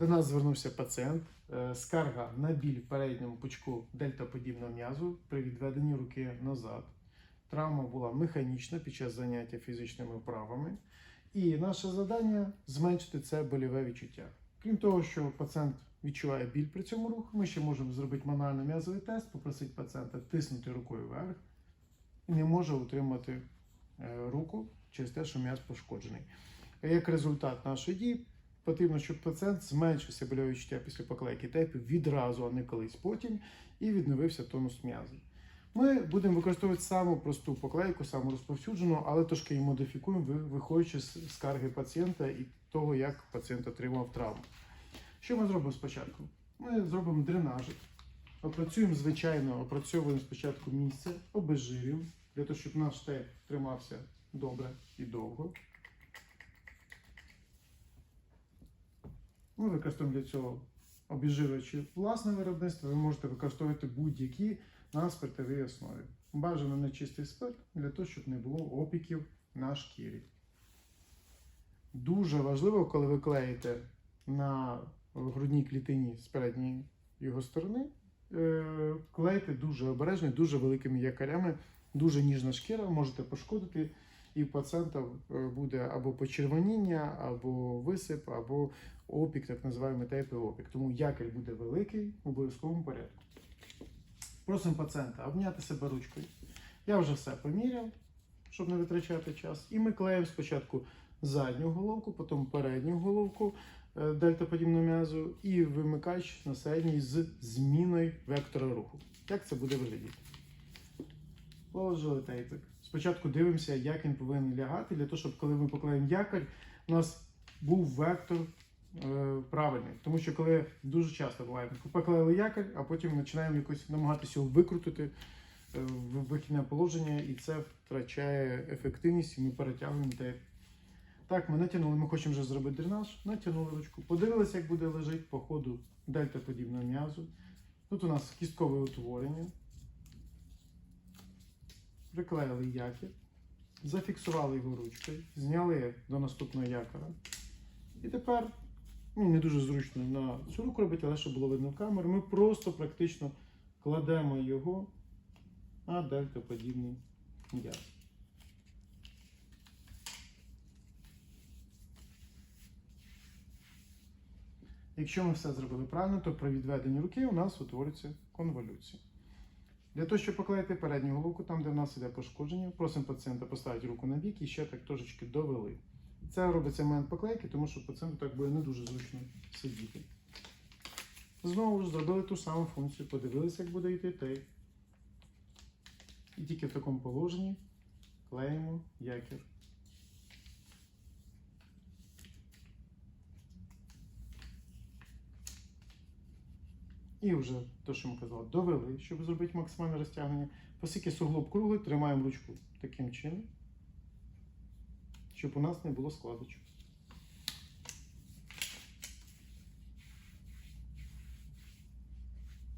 До нас звернувся пацієнт. е, Скарга на біль в передньому пучку дельтаподібного м'язу при відведенні руки назад. Травма була механічна під час заняття фізичними вправами. І наше завдання зменшити це больове відчуття. Крім того, що пацієнт відчуває біль при цьому руху, ми ще можемо зробити мануально м'язовий тест, попросити пацієнта тиснути рукою вверх і не може утримати е, руку через те, що м'яз пошкоджений. Як результат нашої дії, потрібно, щоб пацієнт зменшився больове відчуття після поклейки тейпів відразу, а не колись потім, і відновився тонус м'язу. Ми будемо використовувати саму просту поклейку, саму розповсюджену, але трошки її модифікуємо, виходячи з скарги пацієнта і того, як пацієнт отримав травму. Що ми зробимо спочатку? Ми зробимо дренажик, опрацюємо звичайно, опрацьовуємо спочатку місце, обезжирюємо, для того, щоб наш тейп тримався добре і довго. Ми використовуємо для цього обезжирювачі власне виробництво. Ви можете використовувати будь-які на спиртовій основі. Бажано нечистий спирт для того, щоб не було опіків на шкірі. Дуже важливо, коли ви клеїте на грудній клітині з передньої його сторони, е, клеїте дуже обережно, дуже великими якорями, дуже ніжна шкіра, можете пошкодити, і в пацієнта е, буде або почервоніння, або висип, або опік, так називаємо тейпи опік. Тому якір буде великий в обов'язковому порядку. Просимо пацієнта обняти себе ручкою. Я вже все поміряв, щоб не витрачати час. І ми клеїмо спочатку задню головку, потім передню головку е, дельтаподібного м'язу і вимикач на середній з зміною вектора руху. Як це буде виглядати? Положили тейпик. Спочатку дивимося, як він повинен лягати, для того, щоб коли ми поклеїмо якорь, у нас був вектор е, правильний. Тому що коли дуже часто буває, поклеїли якорь, а потім починаємо якось намагатися його викрутити е, в вихідне положення, і це втрачає ефективність, і ми перетягуємо тейп. Так, ми натягнули, ми хочемо вже зробити дренаж, натягнули ручку, подивилися, як буде лежати по ходу дельтаподібного м'язу. Тут у нас кісткове утворення. Приклеїли якір, зафіксували його ручкою, зняли до наступного якора. І тепер, ну не дуже зручно на цю руку робити, але щоб було видно камеру, ми просто практично кладемо його на дельтаподібний м'яз. Якщо ми все зробили правильно, то при відведенні руки у нас утворюється конволюція. Для того, щоб поклеїти передню головку, там, де в нас іде пошкодження, просимо пацієнта поставити руку на бік і ще так трошечки довели. Це робиться момент поклейки, тому що пацієнту так буде не дуже зручно сидіти. Знову ж зробили ту саму функцію, подивилися, як буде йти тейп. І тільки в такому положенні клеїмо якір. І вже те, що ми казали, довели, щоб зробити максимальне розтягнення. Оскільки суглоб круглий, тримаємо ручку таким чином, щоб у нас не було складочок.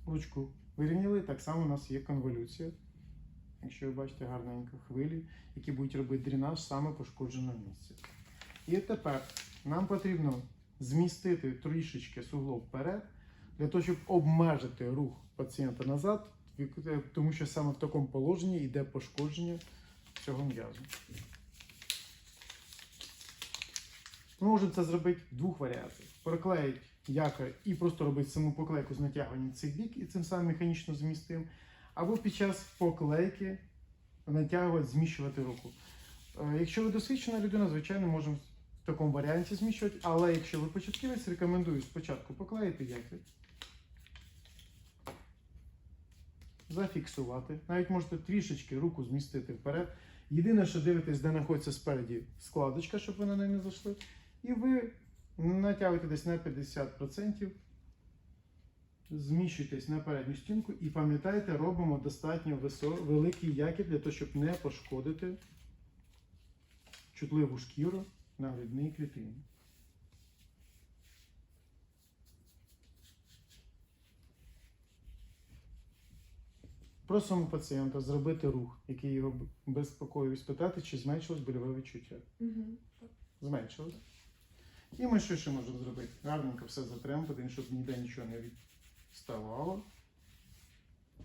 Ручку вирівняли, так само у нас є конволюція. Якщо ви бачите гарненько хвилі, які будуть робити дренаж саме пошкодженого місця. І тепер нам потрібно змістити трішечки суглоб вперед, для того, щоб обмежити рух пацієнта назад, тому що саме в такому положенні йде пошкодження цього м'язу. Ми можемо це зробити в двох варіантах: проклеїти якорь і просто робити саму поклейку з натягуванням цих бік, і цим самим механічно змістимо. Або під час поклейки натягувати, зміщувати руку. Е, Якщо ви досвідчена людина, звичайно, можемо в такому варіанті зміщувати, але якщо ви початківець, рекомендую спочатку поклеїти якір. Зафіксувати. Навіть можете трішечки руку змістити вперед. Єдине, що дивитесь, де знаходиться спереді складочка, щоб ви на не зайшли. І ви натягуєте десь на 50%, зміщуєтесь на передню стінку і пам'ятайте, робимо достатньо великий якір для того, щоб не пошкодити чутливу шкіру на грудній клітині. Просимо пацієнта зробити рух, який його безпокоїв, і спитати, чи зменшилось больове відчуття. Угу. Зменшилось. І ми що ще можемо зробити? Гарненько все затремо, щоб ніде нічого не відставало.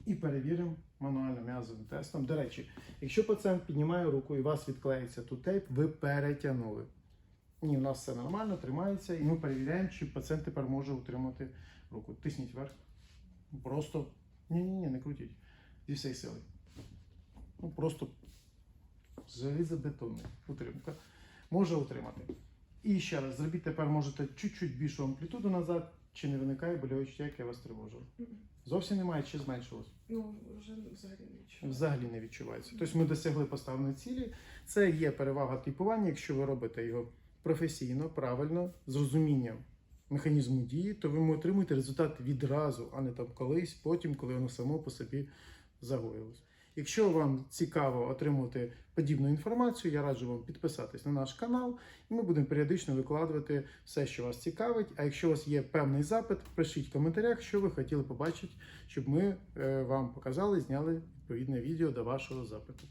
І перевіримо мануально м'язовим тестом. До речі, якщо пацієнт піднімає руку і у вас відклеїться тут тейп, ви перетягнули. Ні, у нас все нормально, тримається, і ми перевіряємо, чи пацієнт тепер може утримати руку. Тисніть вверх. Просто ні-ні-ні, не крутіть. Зі всієї сили. Ну, просто залізобетонна утримка. Може утримати. І ще раз, зробіть тепер можете чуть-чуть більшу амплітуду назад, чи не виникає больове відчуття, яке вас тривожило. Зовсім немає, чи зменшилось? Ну, вже взагалі не відчуваю. Взагалі не відчувається. Тобто ми досягли поставленої цілі. Це є перевага типування, якщо ви робите його професійно, правильно, з розумінням механізму дії, то ви отримуєте результат відразу, а не там колись, потім, коли воно само по собі загоїлось. Якщо вам цікаво отримувати подібну інформацію, я раджу вам підписатись на наш канал, і ми будемо періодично викладувати все, що вас цікавить. А якщо у вас є певний запит, пишіть в коментарях, що ви хотіли побачити, щоб ми е, вам показали, зняли відповідне відео до вашого запиту.